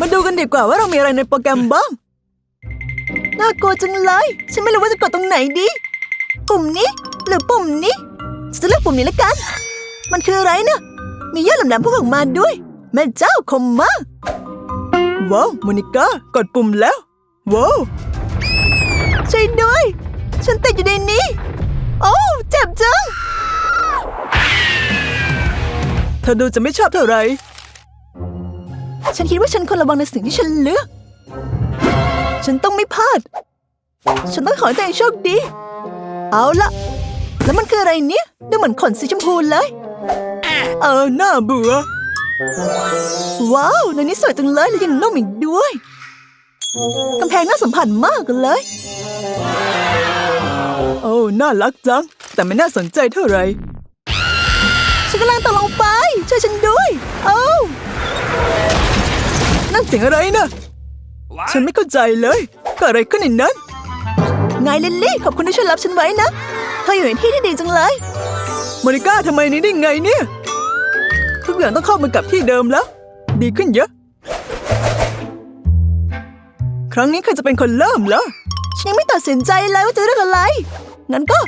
มาดูกันดีกว่าว่าเรามีอะไรในโปรแกรมบ้าง น่ากลัวจังเลย ฉันไม่รู้ว่าจะกดตรงไหนดี ปุ่มนี้ หรือปุ่มนี้จะเลือกปุ่มนี้ละกัน มันคืออะไรนะ มียอดแหลมๆพุ่งออกมาด้วย แม่เจ้าคมมาก ว้าวโมนิก้ากดปุ่มแล้ว ว้าวช่วยด้วย ฉันติดอยู่ในนี้ โอ้เจ็บจัง เธอดูจะไม่ชอบเท่าไหร่ ฉันคิดว่าฉันควรระวังในสิ่งที่ฉันเลือกฉันต้องไม่พลาด ฉันต้องขอให้ตัวเองโชคดี เอาละ แล้วมันคืออะไรเนี่ยดูเหมือนขนสีชมพูเลย เออน่าเบื่อ ว้าวในนี้สวยจังเลยและยังนุ่มอีกด้วยกำแพงน่าสัมผัสมากเลย โอ้น่ารักจัง แต่ไม่น่าสนใจเท่าไหร่ฉันกำลังตกลงไป ช่วยฉันด้วย โอ้า นั่นเสียงอะไรนะฉันไม่เข้าใจเลยเกิดอะไรขึ้นในนั้นไงลิลลี่ขอบคุณที่ช่วยรับฉันไว้นะเธออยู่ในที่ที่ดีจังเลยโมนิก้าทำไมนี้ได้ไงเนี่ย ทุกอย่างต้องเข้ามากับที่เดิมแล้ว ดีขึ้นเยอะ ครั้งนี้ใครจะเป็นคนเริ่มเหรอฉันยังไม่ตัดสินใจเลยว่าจะเลือกอะไร งั้นก็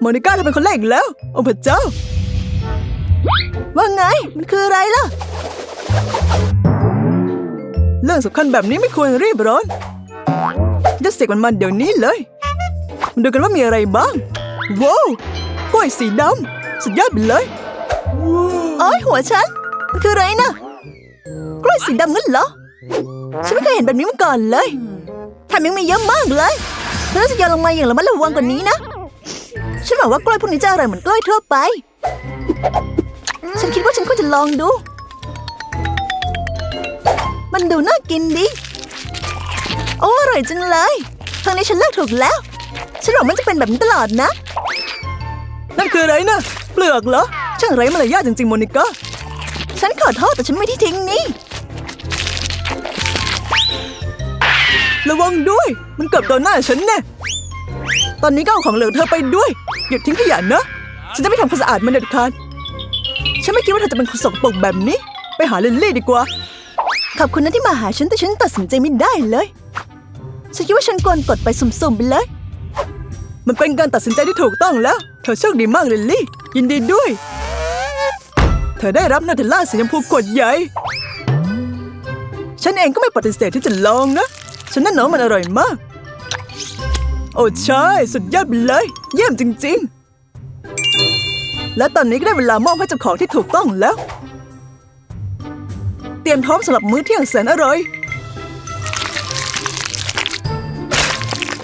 โมนิก้าเธอเป็นคนแรกอีกแล้ว โอ้พระเจ้า ว่าไง มันคืออะไรล่ะ เรื่องสำคัญแบบนี้ไม่ควรรีบร้อนจะเสกมันมาเดี๋ยวนี้เลยมาดูกันว่ามีอะไรบ้าง ว้าวกล้วยสีดำสุดยอดไปเลยโอ้ยหัวฉันมันคืออะไรนะกล้วยสีดำงั้นเหรอ ฉันไม่เคยเห็นแบบนี้มาก่อนเลยแถมยังมีเยอะมากเลยเธอน่าจะโยนลงมาอย่างระมัดระวังกว่านี้นะ ฉันหวังว่ากล้วยพวกนี้จะอร่อยเหมือนกล้วยทั่วไป ฉันคิดว่าฉันควรจะลองดู มันดูน่ากินดี โอ้อร่อยจังเลยครั้งนี้ฉันเลือกถูกแล้ว ฉันหวังมันจะเป็นแบบนี้ตลอดนะ นั่นคืออะไรนะ เปลือกเหรอ ช่างไร้มารยาทจริงๆโมนิก้า ฉันขอโทษแต่ฉันไม่ที่ทิ้งนี่ ระวังด้วย มันเกือบโดนหน้าฉันแน่ ตอนนี้ก็เอาของเหลือเธอไปด้วย หยุดทิ้งขยะนะ ฉันจะไม่ทำความสะอาดมันเด็ดขาด ฉันไม่คิดว่าเธอจะเป็นคนสกปรกแบบนี้ ไปหาลิลลี่ดีกว่า ขอบคุณนะที่มาหาฉันแต่ฉันตัดสินใจไม่ได้เลย ฉันคิดว่าฉันควรกดไปสุ่มๆไปเลย มันเป็นการตัดสินใจที่ถูกต้องแล้ว เธอโชคดีมากลิลลี่ ยินดีด้วย เธอได้รับนาเทลล่าสีชมพูขวดใหญ่ ฉันเองก็ไม่ปฏิเสธที่จะลองนะ ฉันนั่นน้องมันอร่อยมาก โอ้ใช่สุดยอดไปเลย เยี่ยมจริง ๆ และตอนนี้ก็ได้เวลามอบให้เจ้าของที่ถูกต้องแล้ว รียมพร้อมสำหรับมื้อเที่ยงแสนอร่อย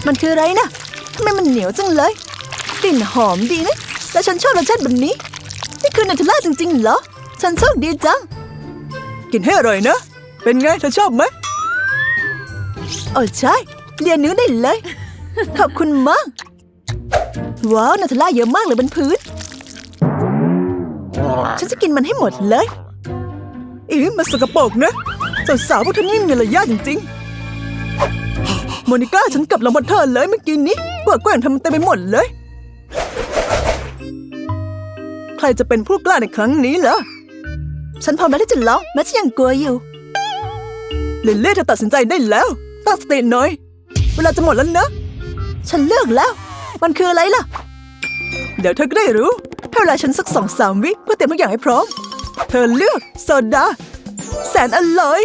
มันคืออะไรนะทำไมมันเหนียวจังเลยกลิ่นหอมดีนะแต่ฉันชอบรสชาติแบบนี้ นี่คือนัทเทลล่าจริงๆเหรอ ฉันโชคดีจัง กินให้อร่อยนะ เป็นไงเธอชอบไหมโอ้ใช่เลียนเนื้อได้เลย ขอบคุณมาก ว้าวนัทเทลล่าเยอะมากเลยบนพื้น ฉันจะกินมันให้หมดเลย อีมันสกปรกนะสาวๆพวกเธอนี่มีระยะจริงๆโมนิก้าฉันกลับลงบนเธอเลยเมื่อกี้นี้เปลือกล้วยของเธอมันเต็มไปหมดเลย ใครจะเป็นผู้กล้าในครั้งนี้เหรอฉันพร้อมแล้วที่จะลองแม้ฉันยังกลัวอยู่ลิลลี่เธอตัดสินใจได้แล้ว ตั้งสติหน่อย เวลาจะหมดแล้วเนอะฉันเลือกแล้ว มันคืออะไรล่ะ เดี๋ยวเธอก็ได้รู้ให้เวลาฉันสักสองสามวิเพื่อเตรียมทุกอย่างให้พร้อม เธอเลือกโซดา แสนอร่อย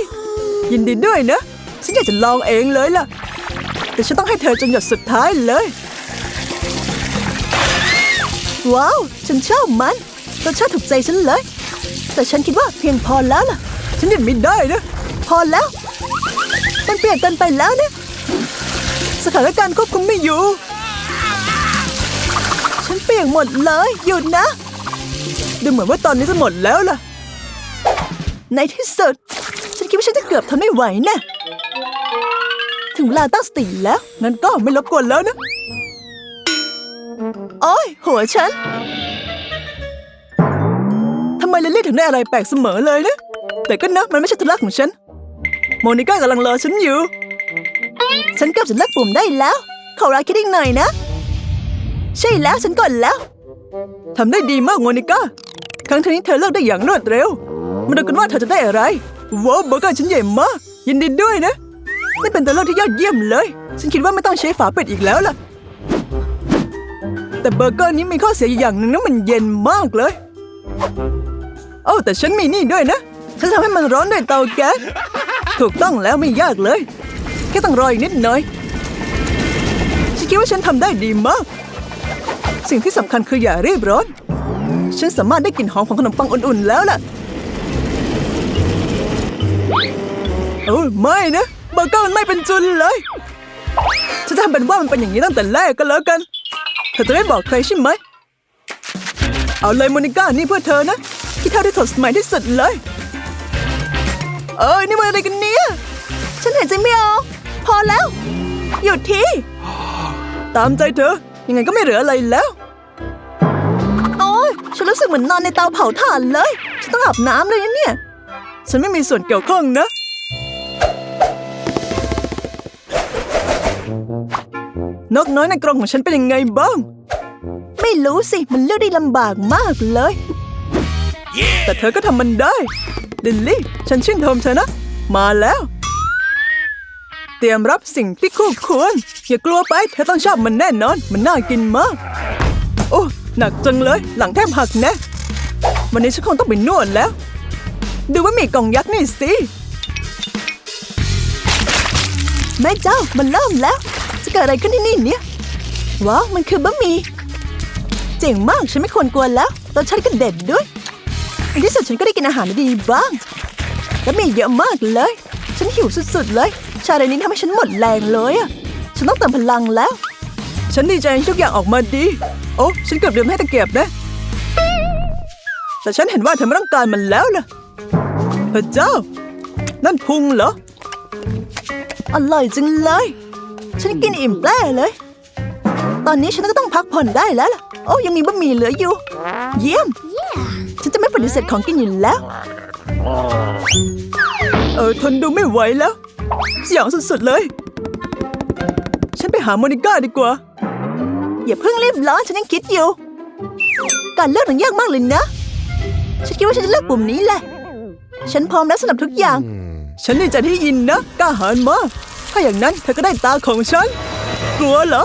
ยินดีด้วยนะ ฉันอยากจะลองเองเลยล่ะ แต่ฉันต้องให้เธอจนหยดสุดท้ายเลย ว้าว ฉันชอบมันรสชาติถูกใจฉันเลย แต่ฉันคิดว่าเพียงพอแล้วล่ะ ฉันหยุดไม่ได้นะ พอแล้ว มันเปลี่ยนเกินไปแล้วนะ สถานการณ์ควบคุมไม่อยู่ ฉันเปียกหมดเลย หยุดนะ ดูเหมือนว่าตอนนี้จะหมดแล้วล่ะ ในที่สุด ฉันคิดว่าฉันจะเกือบทนไม่ไหวน่ถึงเวลาตั้งสติแล้วงั้นก็ไม่รบกวนแล้วนะโอ้ยหัวฉันทำไมลิลลี่ถึงได้อะไรแปลกเสมอเลยนะ แต่ก็นะมันไม่ใช่ธุระของฉัน โมนิก้ากำลังรอฉันอยู่ ฉันเกือบจะเลิกปุ่มได้แล้ว ขอเวลาคิดอีกหน่อยนะ ใช่แล้วฉันกดแล้ว ทำได้ดีมากโมนิก้า ครั้งนี้เธอเลิกได้อย่างรวดเร็ว มาดูกันว่าเธอจะได้อะไร ว้าวเบอร์เกอร์ชิ้นใหญ่มาก ยินดีด้วยนะ นี่เป็นตัวเลือกที่ยอดเยี่ยมเลย ฉันคิดว่าไม่ต้องใช้ฝาเป็ดอีกแล้วล่ะ แต่เบอร์เกอร์นี้มีข้อเสียอย่างหนึ่งนะมันเย็นมากเลย โอ้แต่ฉันมีนี่ด้วยนะ ฉันทำให้มันร้อนด้วยเตาแก๊ส ถูกต้องแล้วไม่ยากเลย แค่ต้องรออีกนิดหน่อย ฉันคิดว่าฉันทำได้ดีมาก สิ่งที่สำคัญคืออย่ารีบร้อน ฉันสามารถได้กลิ่นหอมของขนมปังอุ่นๆแล้วล่ะ โอ้ไม่นะเบอร์เกอร์มันไม่เป็นจุนเลย ฉันจะทำเป็นว่ามันเป็นอย่างนี้ตั้งแต่แรกก็แล้วกัน เธอจะไม่บอกใครใช่ไหม เอาเลยโมนิก้านี่เพื่อเธอนะที่เท่าที่สดใหม่ที่สุดเลย เอ้ยนี่มันอะไรกันเนี่ย ฉันเห็นใจไม่ออกพอแล้ว หยุดที ตามใจเธอ ยังไงก็ไม่เหลืออะไรแล้ว สึกเหมือนนอนในเตาเผาถ่านเลย ฉันต้องอาบน้ำเลยนะเนี่ย ฉันไม่มีส่วนเกี่ยวข้องนะ นกน้อยในกรงของฉันเป็นยังไงบ้าง ไม่รู้สิ มันเลือกได้ลำบากมากเลยแต่เธอก็ทำมันได้ ลิลลี่ ฉันชื่นชมเธอนะ มาแล้ว เตรียมรับสิ่งที่คู่ควรอย่ากลัวไป เธอต้องชอบมันแน่นอน มันน่ากินมาก โอ้ หนักจังเลย หลังแทบหักแนะ วันนี้ฉันคงต้องไปนวดแล้ว ดูว่ามีกล่องยักษ์นี่สิแม่เจ้ามันเริ่มแล้ว จะเกิดอะไรขึ้นที่นี่เนี่ยว้าวมันคือบะหมี่เจ๋งมากฉันไม่ควรกลัวแล้วรสชาติก็เด็ดด้วยในที่สุดฉันก็ได้กินอาหารดีบ้าง แล้วมีเยอะมากเลย ฉันหิวสุดๆเลย ชาเรนนี้ทำให้ฉันหมดแรงเลยอะฉันต้องเติมพลังแล้ว ฉันดีใจที่ทุกอย่างออกมาดี โอ้ฉันเกือบลืมให้ตะเกียบนะ แต่ฉันเห็นว่าเธอไม่ต้องการมันแล้วล่ะพระเจ้า นั่นพุงเหรอ อร่อยจังเลย ฉันกินอิ่มแปร่เลย ตอนนี้ฉันก็ต้องพักผ่อนได้แล้วล่ะ โอ้ยังมีบะหมี่เหลืออยู่ เยี่ยม ฉันจะไม่ปฏิเสธของกินอยู่แล้ว เออทนดูไม่ไหวแล้วสยองสุดๆเลย ฉันไปหาโมนิก้าดีกว่า อย่าเพิ่งรีบร้อนฉันยังคิดอยู่ การเลือกมันยากมากเลยนะ ฉันคิดว่าฉันจะเลือกปุ่มนี้แหละ ฉันพร้อมแล้วสำหรับทุกอย่าง ฉันดีใจที่ยินนะกล้าหาญมาก ถ้าอย่างนั้นเธอก็ได้ตาของฉัน กลัวเหรอ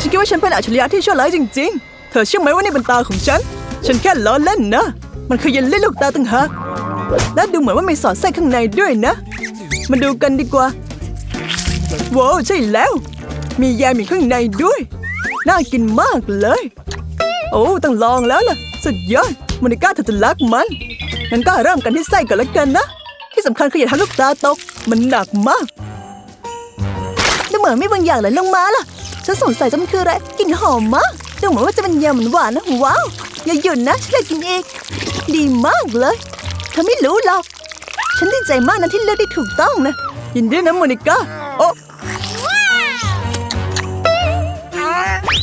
ฉันคิดว่าฉันเป็นอัจฉริยะที่ชั่วร้ายจริง ๆ เธอเชื่อไหมว่านี่เป็นตาของฉัน ฉันแค่ล้อเล่นนะ มันคือเยลลี่ลูกตาต่างหากและดูเหมือนว่ามีสอดไส้ข้างในด้วยนะ มาดูกันดีกว่าว้าวใช่แล้ว มีแยมอยู่ข้างในด้วย น่ากินมากเลย โอ้ต้องลองแล้วล่ะ สุดยอดโมนิก้าเธอจะรักมันงั้นก็เริ่มกันที่ไส้ก่อนแล้วกันนะ ที่สำคัญคืออย่าทำลูกตาตก มันหนักมากดูเหมือนมีบางอย่างไหลลงมาล่ะ ฉันสงสัยจะมันคืออะไรกลิ่นหอมมากดูเหมือนว่าจะเป็นยำหวานนะว้าวอย่าหยุดนะฉันอยากกินอีกดีมากเลยเธอไม่รู้หรอกฉันดีใจมากนะที่เลือกได้ถูกต้องนะยินดีนะโมนิก้าโอ้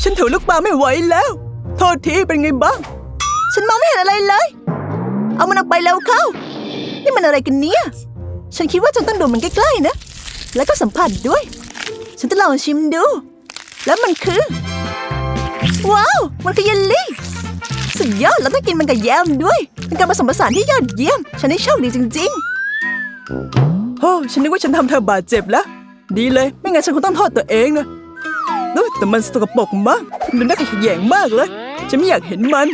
ฉันถือลูกปลาไม่ไหวแล้ว โทษทีเป็นไงบ้าง ฉันมองไม่เห็นอะไรเลย เอามันออกไปแล้วเข้า นี่มันอะไรกันเนี่ย ฉันคิดว่าฉันต้องดูมันใกล้ๆนะ แล้วก็สัมผัสด้วย ฉันจะลองชิมดู แล้วมันคือ ว้าว มันคือเยลลี่ สุดยอดแล้วต้องกินมันกับแยมด้วยเป็นการผสมผสานที่ยอดเยี่ยม ฉันได้โชคดีจริงๆโอ้ฉันนึกว่าฉันทำเธอบาดเจ็บแล้ว ดีเลย ไม่งั้นฉันคงต้องโทษตัวเองนะ เอ้ยแต่มันสกปรกมากมันน่าขยแยงมากเลย ฉันไม่อยากเห็นมัน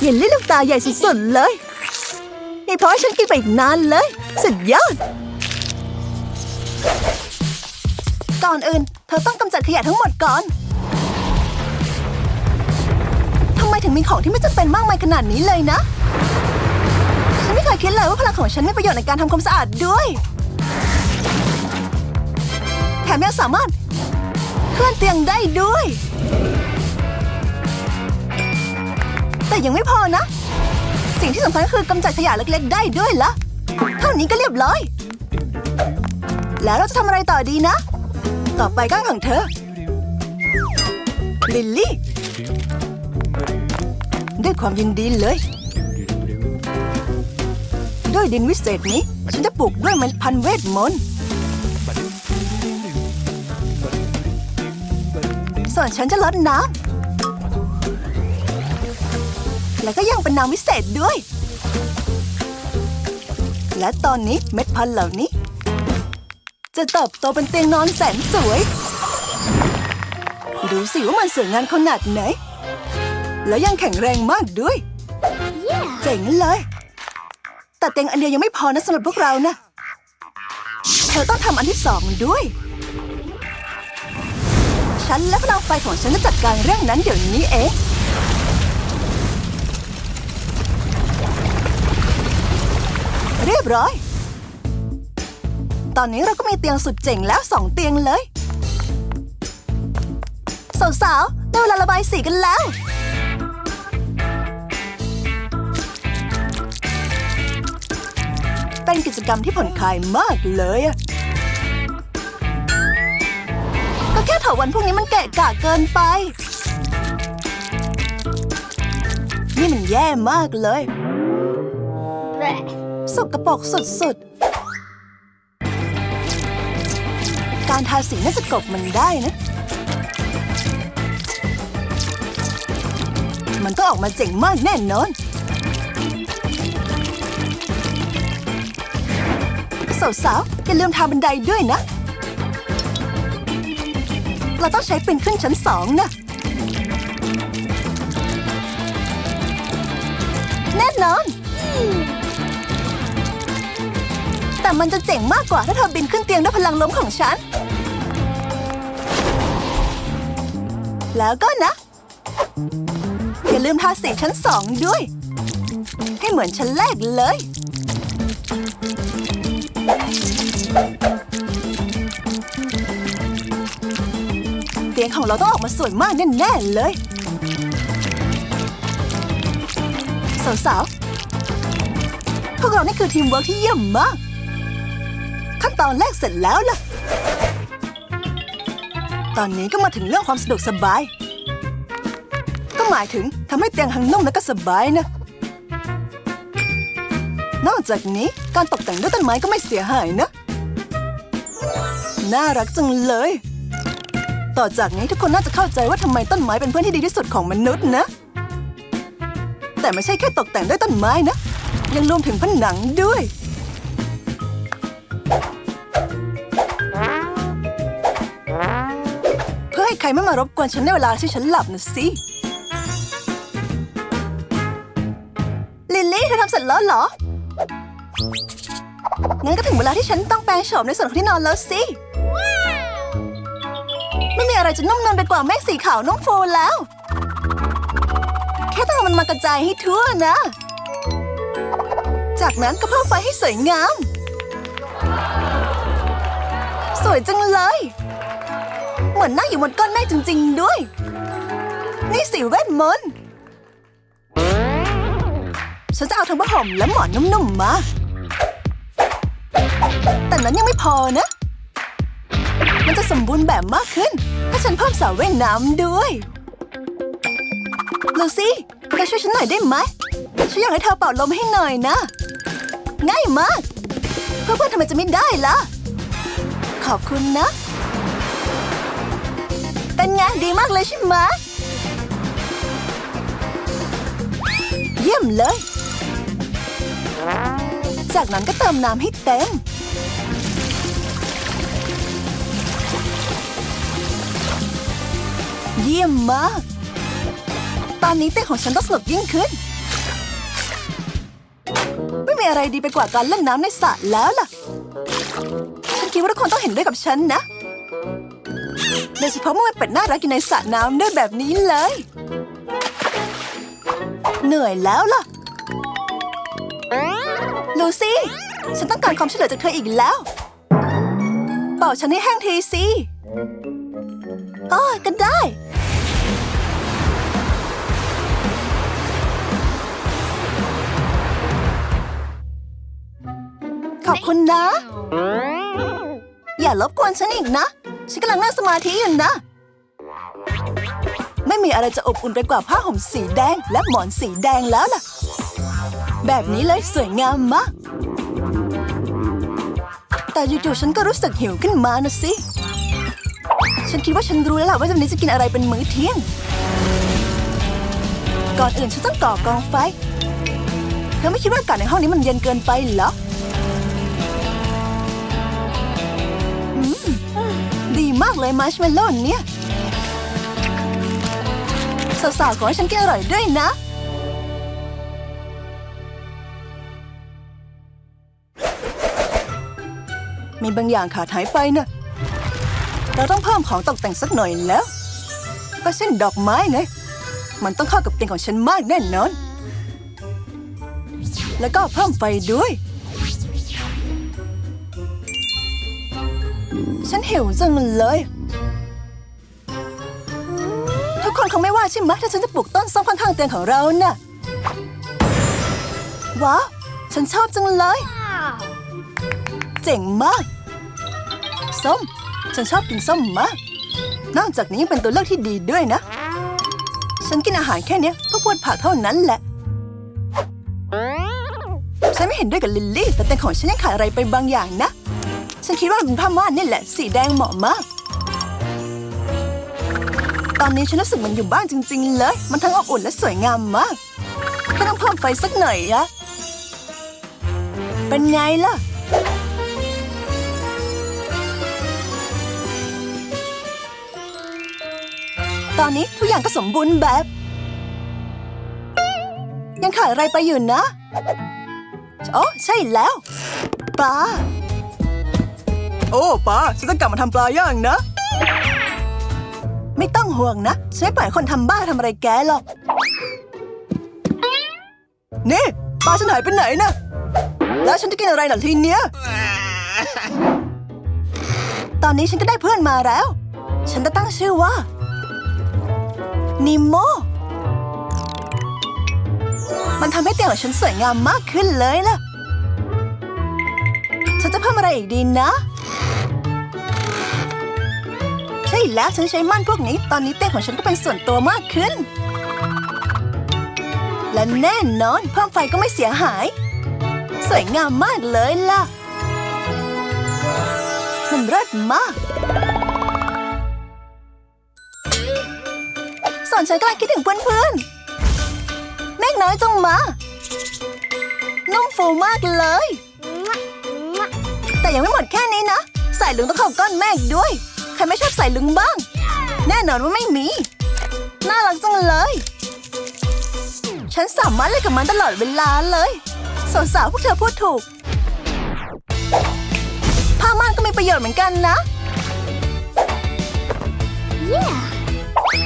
เยลลี่ลูกตาใหญ่สุดๆเลยนี่เพราะฉันกินไปอีกนานเลย สุดยอด ก่อนอื่น เธอต้องกำจัดขยะทั้งหมดก่อน ทำไมถึงมีของที่ไม่จำเป็นมากมายขนาดนี้เลยนะ ฉันไม่เคยคิดเลยว่าพลังของฉันมีประโยชน์ในการทำความสะอาดด้วย แถมยังสามารถ ลื่อนเตียงได้ด้วย แต่ยังไม่พอนะ สิ่งที่สำคัญคือกำจัดขยะเล็กๆ ได้ด้วยละเท่านี้ก็เรียบร้อย แล้วเราจะทำอะไรต่อดีนะ ต่อไปก้านของเธอ ลิลลี่ ด้วยความยินดีเลย ด้วยดินวิเศษนี้ ฉันจะปลูกด้วยเมล็ดพันธุ์เวทมนต์ ส่วนฉันจะลดน้ำ แล้วก็ยังเป็นน้ำวิเศษด้วย และตอนนี้เม็ดพันธุ์เหล่านี้ จะเติบโตเป็นเตียงนอนแสนสวย ดูสิว่ามันสวยงามขนาดไหน แล้วยังแข็งแรงมากด้วยเจ๋งเลย แต่เตียงอันเดียวยังไม่พอนะสำหรับพวกเรานะ เธอต้องทำอันที่สองด้วย ฉันและพลังไฟของฉันจะจัดการเรื่องนั้นเดี๋ยวนี้เองเรียบร้อย ตอนนี้เราก็มีเตียงสุดเจ๋งแล้วสองเตียงเลยสาวๆได้เวลาระบายสีกันแล้ว เป็นกิจกรรมที่ผ่อนคลายมากเลยอะ แค่เถาวันพวกนี้มันเกะกะเกินไป นี่มันแย่มากเลย สกปรกสุดๆ การทาสีน่าจะกบมันได้นะ มันต้องออกมาเจ๋งมากแน่นอนสาวๆอย่าลืมทาบันไดด้วยนะ เราต้องใช้เป็นขึ้นชั้นสองนะแน่นอน แต่มันจะเจ๋งมากกว่าถ้าเธอบินขึ้นเตียงด้วยพลังล้มของฉัน แล้วก็นะ อย่าลืมทาสีชั้นสองด้วย ให้เหมือนชั้นแรกเลย ของเราต้องออกมาสวยมากแน่ๆเลยสาวๆพวกเรานี่คือทีมเวิร์กที่เยี่ยมมาก ขั้นตอนแรกเสร็จแล้วล่ะ ตอนนี้ก็มาถึงเรื่องความสะดวกสบาย ก็หมายถึงทำให้เตียงหังนุ่มและก็สบายนะ นอกจากนี้การตกแต่งด้วยต้นไม้ก็ไม่เสียหายนะ น่ารักจังเลย ต่อจากนี้ทุกคนน่าจะเข้าใจว่าทำไมต้นไม้เป็นเพื่อนที่ดีที่สุดของมนุษย์นะ แต่ไม่ใช่แค่ตกแต่งด้วยต้นไม้นะ ยังรวมถึงผนังด้วย เพื่อให้ใครไม่มารบกวนฉันในเวลาที่ฉันหลับนะสิลิลลี่เธอทำเสร็จแล้วเหรองั้นก็ถึงเวลาที่ฉันต้องแปลงโฉมในส่วนของที่นอนแล้วสิ อะไรจะนุ่มนวลไปกว่าเมฆสีขาวนุ่มฟูแล้ว แค่ต้องเอามันมากระจายให้ทั่วนะ จากนั้นก็เพิ่มไฟให้สวยงาม สวยจังเลย เหมือนนั่งอยู่บนก้อนเมฆจริง ๆ ด้วย นี่สิเวทมนต์ฉันจะเอาทั้งผ้าห่มและหมอนนุ่มๆมา แต่นั้นยังไม่พอนะ มันจะสมบูรณ์แบบมากขึ้น ถ้าฉันเพิ่มสระว่ายน้ำด้วย ลูซี่เธอช่วยฉันหน่อยได้ไหม ฉันอยากให้เธอเป่าลมให้หน่อยนะ ง่ายมาก เพื่อนๆทำไมจะไม่ได้ล่ะ ขอบคุณนะ เป็นไงดีมากเลยใช่ไหม เยี่ยมเลย จากนั้นก็เติมน้ำให้เต็ม เยี่ยมมาก ตอนนี้เต้นของฉันต้องสนุกยิ่งขึ้น ไม่มีอะไรดีไปกว่าการเล่นน้ำในสระแล้วล่ะ ฉันคิดว่าทุกคนต้องเห็นด้วยกับฉันนะ โดยเฉพาะเมื่อมันเป็ดน่ารักอยู่ในสระน้ำด้วยแบบนี้เลย เหนื่อยแล้วล่ะ ลูซี่ ฉันต้องการความช่วยเหลือจากเธออีกแล้วเป่าฉันให้แห้งทีสิอ๋อกันได้ อบคุณนะ อย่ารบกวนฉันอีกนะ ฉันกำลังนั่งสมาธิอยู่นะ ไม่มีอะไรจะอบอุ่นไปกว่าผ้าห่มสีแดงและหมอนสีแดงแล้วล่ะ แบบนี้เลยสวยงามมาก แต่อยู่ๆฉันก็รู้สึกหิวขึ้นมานะสิ ฉันคิดว่าฉันรู้แล้วล่ะว่าวันนี้จะกินอะไรเป็นมื้อเที่ยง ก่อนอื่นฉันต้องก่อกองไฟ เธอไม่คิดว่าอากาศในห้องนี้มันเย็นเกินไปเหรอ มากเลยมาร์ชเมลโล่เนี่ย สาวๆขอให้ฉันกินอร่อยด้วยนะ มีบางอย่างขาดหายไปนะ เราต้องเพิ่มของตกแต่งสักหน่อยแล้ว ก็เช่นดอกไม้ไง มันต้องเข้ากับเตียงของฉันมากแน่นอน แล้วก็เพิ่มไฟด้วย ฉันหิวจังเลย ทุกคนคงไม่ว่าใช่ไหมถ้าฉันจะปลูกต้นส้มข้างๆเตียงของเราน่ะ ว้าว ฉันชอบจังเลย เจ๋งมาก ส้ม ฉันชอบกินส้มมาก นอกจากนี้ยังเป็นตัวเลือกที่ดีด้วยนะ ฉันกินอาหารแค่เนี้ยเพื่อพวดผักเท่านั้นแหละ ฉันไม่เห็นด้วยกับลิลลี่ แต่เตียงของฉันยังขาดอะไรไปบางอย่างนะ ฉันคิดว่ามันเป็นผ้าม่านนี่แหละ สีแดงเหมาะมาก ตอนนี้ฉันรู้สึกเหมันอยู่บ้านจริง ๆ เลย มันทั้งอบอุ่นและสวยงามมากแค่ต้องเพิ่มไฟสักหน่อยอะเป็นไงล่ะ ตอนนี้ทุกอย่างก็สมบูรณ์แบบ ยังขาดอะไรไปอยู่นะ โอ้ใช่แล้วปลา โอ้ป้าฉันต้องกลับมาทำปลาย่างนะ ไม่ต้องห่วงนะฉันไม่ปล่อยคนทำบ้าทำอะไรแกหรอก นี่ปลาฉันหายไปไหนนะ แล้วฉันจะกินอะไรหน่ะทีเนี้ย ตอนนี้ฉันก็ได้เพื่อนมาแล้ว ฉันจะตั้งชื่อว่า นิโม มันทำให้เตียงของฉันสวยงามมากขึ้นเลยล่ะ ฉันจะเพิ่มอะไรอีกดีนะ แล้วฉันใช้ม่านพวกนี้ ตอนนี้เตียงของฉันก็เป็นส่วนตัวมากขึ้น และแน่นอนเพิ่มไฟก็ไม่เสียหาย สวยงามมากเลยล่ะ มันเลิศมาก ส่วนฉันกำลังคิดถึงเพื่อนๆเมฆน้อยจงมา นุ่มฟูมากเลย แต่ยังไม่หมดแค่นี้นะ ใส่ลุงต้องข้าก้อนเมฆด้วย ใครไม่ชอบใส่ลุงบ้าง แน่นอนว่าไม่มี น่ารักจังเลย ฉันสามารถเล่นกับมันตลอดเวลาเลยสาวๆพวกเธอพูดถูก ผ้าม่านก็มีประโยชน์เหมือนกันนะ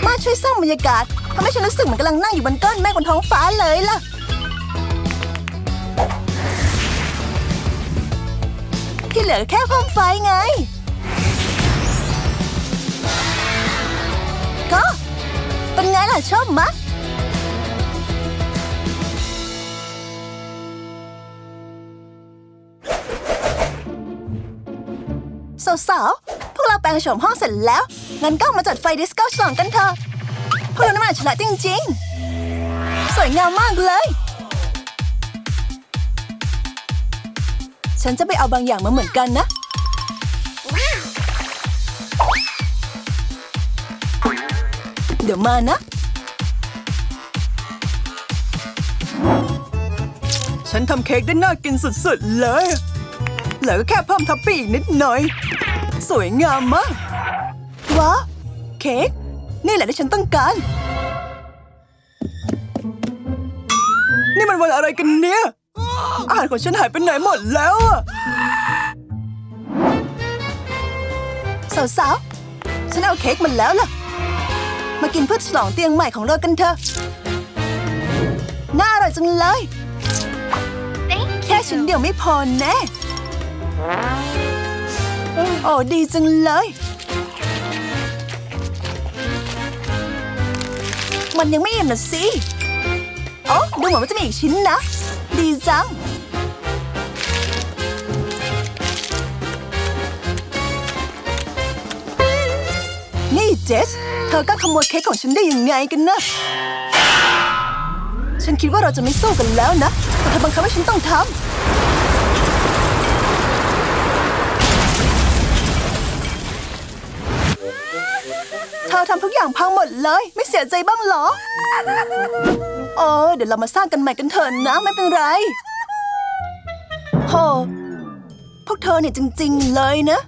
ม่านช่วยสร้างบรรยากาศทำให้ฉันรู้สึกเหมือนกำลังนั่งอยู่บนก้อนเมฆบนท้องฟ้าเลยล่ะที่เหลือแค่เพิ่มไฟไง ก็เป็นไงล่ะชอบมะสาวๆพวกเราแปลงโฉมห้องเสร็จแล้ว งั้นก็มาจัดไฟดิสโก้ฉลองกันเถอะพวกเราน้ำมันฉลาดจริงๆ สวยงามมากเลย ฉันจะไปเอาบางอย่างมาเหมือนกันนะ เดี๋ยวมานะ ฉันทำเค้กได้น่ากินสุดๆเลยเหลือก็แค่เพิ่มท็อปปิ้งอีกนิดหน่อย สวยงามมาก ว้าวเค้ก นี่แหละที่ฉันต้องการ นี่มันวันอะไรกันเนี่ย อาหารของฉันหายไปไหนหมดแล้วอะสาวๆ ฉันเอาเค้กมาแล้วล่ะ มากินเพื่อฉลองเตียงใหม่ของเรากันเถอะ น่าอร่อยจังเลย แค่ชิ้นเดียวไม่พอแน่ โอ้ดีจังเลย มันยังไม่อิ่มนะสิโอ้ดูเหมือนว่าจะมีอีกชิ้นนะ ดีจังนี่เจสเธ อก็ขโมยเค้กของฉันได้ยังไงกันนะ ฉันคิดว่าเราจะไม่สู้กันแล้วนะแต่เธอบังคับให้ฉันต้องทำ เธอทำทุกอย่างพังหมดเลย ไม่เสียใจบ้างเหรอ โอ้เดี๋ยวเรามาสร้างกันใหม่กันเถอะนะ ไม่เป็นไรโหพวกเธอเนี่ยจริง ๆ เลยนะ